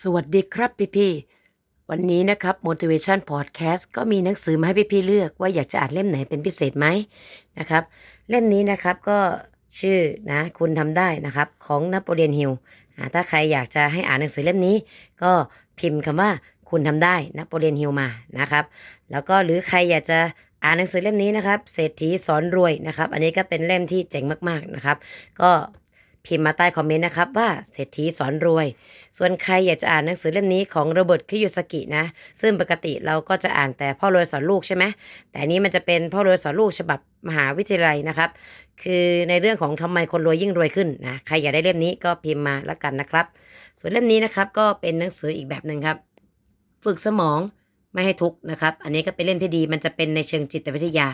สวัสดีครับพี่พี่ๆวันนี้นะครับ motivation podcast ก็มีหนังสือมาให้พี่พี่ๆเลือกว่าอยากจะอ่านเล่มไหนเป็นพิเศษไหมนะครับ เล่มนี้นะครับก็ชื่อนะคุณทำได้นะครับของนโปเลียนฮิลถ้าใครอยากจะให้อ่านหนังสือเล่มนี้ ก็พิมพ์คำว่าคุณทำได้นโปเลียนฮิลมานะครับ แล้วก็หรือใครอยากจะอ่านหนังสือเล่มนี้นะครับ เศรษฐีสอนรวยนะครับ อันนี้ก็เป็นเล่มที่เจ๋งมากๆนะครับ ก็ พิมพ์มาใต้คอมเมนต์นะครับว่าเศรษฐีสอนรวย ส่วนใครอยากจะอ่านหนังสือเล่มนี้ของโรเบิร์ตคิโยสกินะ ซึ่งปกติเราก็จะอ่านแต่พ่อรวยสอนลูกใช่ไหมแต่อันนี้มันจะเป็นพ่อรวยสอนลูกฉบับมหาวิทยาลัยนะครับ คือในเรื่องของทำไมคนรวยยิ่งรวยขึ้นนะใครอยากได้เล่มนี้ก็พิมพ์มาแล้วกันนะครับ ส่วนเล่มนี้นะครับก็เป็นหนังสืออีกแบบหนึ่งครับ ฝึกสมอง ไม่ให้ทุกข์นะครับ อันนี้ก็เป็นเล่มที่ดีมันจะเป็นในเชิงจิตวิทยา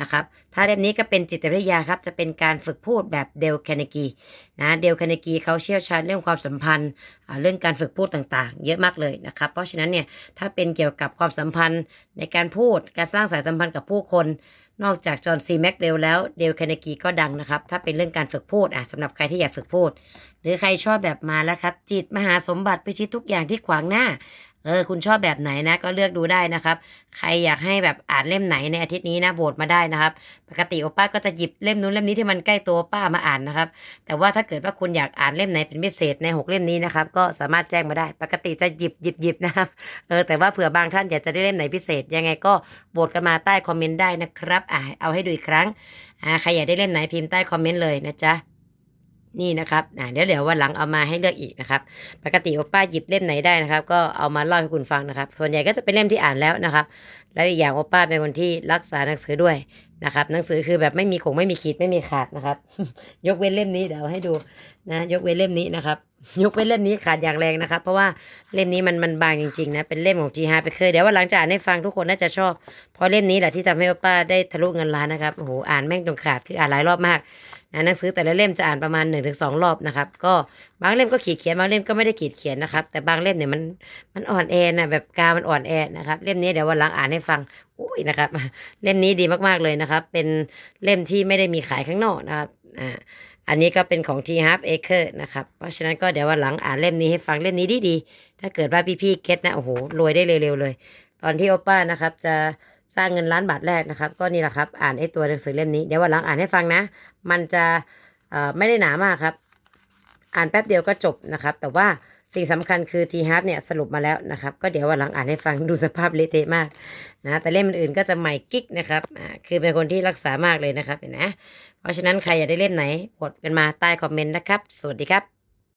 นะครับ ถ้าเล่มนี้ก็เป็นจิตวิทยาครับ จะเป็นการฝึกพูดแบบเดลแคเนกีนะเดลแคเนกีเขาเชี่ยวชาญเรื่องความสัมพันธ์ เรื่องการฝึกพูดต่างๆ เยอะมากเลยนะครับ เพราะฉะนั้นเนี่ยถ้าเป็นเกี่ยวกับความสัมพันธ์ในการพูดการสร้างสายสัมพันธ์กับผู้คนนอกจากจอห์นซีแม็กเวลแล้วเดลแคเนกีก็ดังนะครับ ถ้าเป็นเรื่องการฝึกพูดอะสำหรับใครที่อยากฝึกพูด หรือใครชอบแบบมาแล้วครับ จิตมหาสมบัติพิชิตทุกอย่างที่ขวางหน้า เออคุณชอบแบบไหนนะก็เลือกดูได้นะครับ ใครอยากให้แบบอ่านเล่มไหนในอาทิตย์นี้นะโหวตมาได้นะครับ ปกติโอป้าก็จะหยิบเล่มนู้นเล่มนี้ที่มันใกล้ตัวป้ามาอ่านนะครับ แต่ว่าถ้าเกิดว่าคุณอยากอ่านเล่มไหนเป็นพิเศษในหกเล่มนี้นะครับก็สามารถแจ้งมาได้ ปกติจะหยิบหยิบหยิบนะครับเออแต่ว่าเผื่อบางท่านอยากจะได้เล่มไหนพิเศษ ยังไงก็โหวตกันมาใต้คอมเมนต์ได้นะครับอ่าเอาให้ดูอีกครั้งอ่าใครอยากได้เล่มไหนพิมพ์ใต้คอมเมนต์เลยนะจ๊ะ นี่นะครับเดี๋ยวเดี๋ยววันหลังเอามาให้เลือกอีกนะครับ ปกติโอป้าหยิบเล่มไหนได้นะครับ ก็เอามาเล่าให้คุณฟังนะครับ ส่วนใหญ่ก็จะเป็นเล่มที่อ่านแล้วนะครับ แล้วอีกอย่างโอป้าเป็นคนที่รักษาหนังสือด้วยนะครับ หนังสือคือแบบไม่มีขงไม่มีขีดไม่มีขาดนะครับ ยกเว้นเล่มนี้เดี๋ยวให้ดูนะ ยกเว้นเล่มนี้นะครับ ยกเว้นเล่มนี้ขาดอย่างแรงนะครับ เพราะว่าเล่มนี้มันมันบางจริงๆนะเป็นเล่มของจีฮาไปเคยเดี๋ยววันหลังจะอ่านให้ฟังทุกคนน่าจะชอบ เพราะเล่มนี้แหละที่ทำให้ป้าได้ทะลุเงินล้านนะครับโอ้โหอ่านแม่งจนขาดคืออ่านหลายรอบมากนะหนังสือแต่ละเล่มจะอ่านประมาณ1นถึงสรอบนะครับ ก็บางเล่มก็ขีดเขียนบางเล่มก็ไม่ได้ขีดเขียนนะครับ แต่บางเล่มเนี่ยมันมันอ่อนแอนะแบบกามันอ่อนแอนะครับ เล่มนี้เดี๋ยววันหลังอ่านให้ฟังอุ้ยนะครับ เล่มนี้ดีมากๆเลยนะครับ เป็นเล่มที่ไม่ได้มีขายข้างนอกนะครับ อ่าอันนี้ก็เป็นของ T Half Acre นะครับ เพราะฉะนั้นก็เดี๋ยววันหลังอ่านเล่มนี้ให้ฟังเล่มนี้ดีๆ ถ้าเกิดว่าพี่ๆเก็ตนะโอ้โหรวยได้เร็วๆเลย ตอนที่โอป้านะครับจะสร้างเงินล้านบาทแรกนะครับ ก็นี่แหละครับอ่านไอ้ตัวหนังสือเล่มนี้เดี๋ยววันหลังอ่านให้ฟังนะ มันจะไม่ได้หนามากครับ อ่านแป๊บเดียวก็จบนะครับ แต่ว่า สิ่งสำคัญคือทีฮาร์ปเนี่ยสรุปมาแล้วนะครับ ก็เดี๋ยววันหลังอ่านให้ฟังดูสภาพเละเทะมากนะแต่เล่มอื่นก็จะใหม่กิ๊กนะครับอ่าคือเป็นคนที่รักษามากเลยนะครับเห็นไหมเพราะฉะนั้นใครอยากได้เล่มไหนกดกันมาใต้คอมเมนต์นะครับ สวัสดีครับ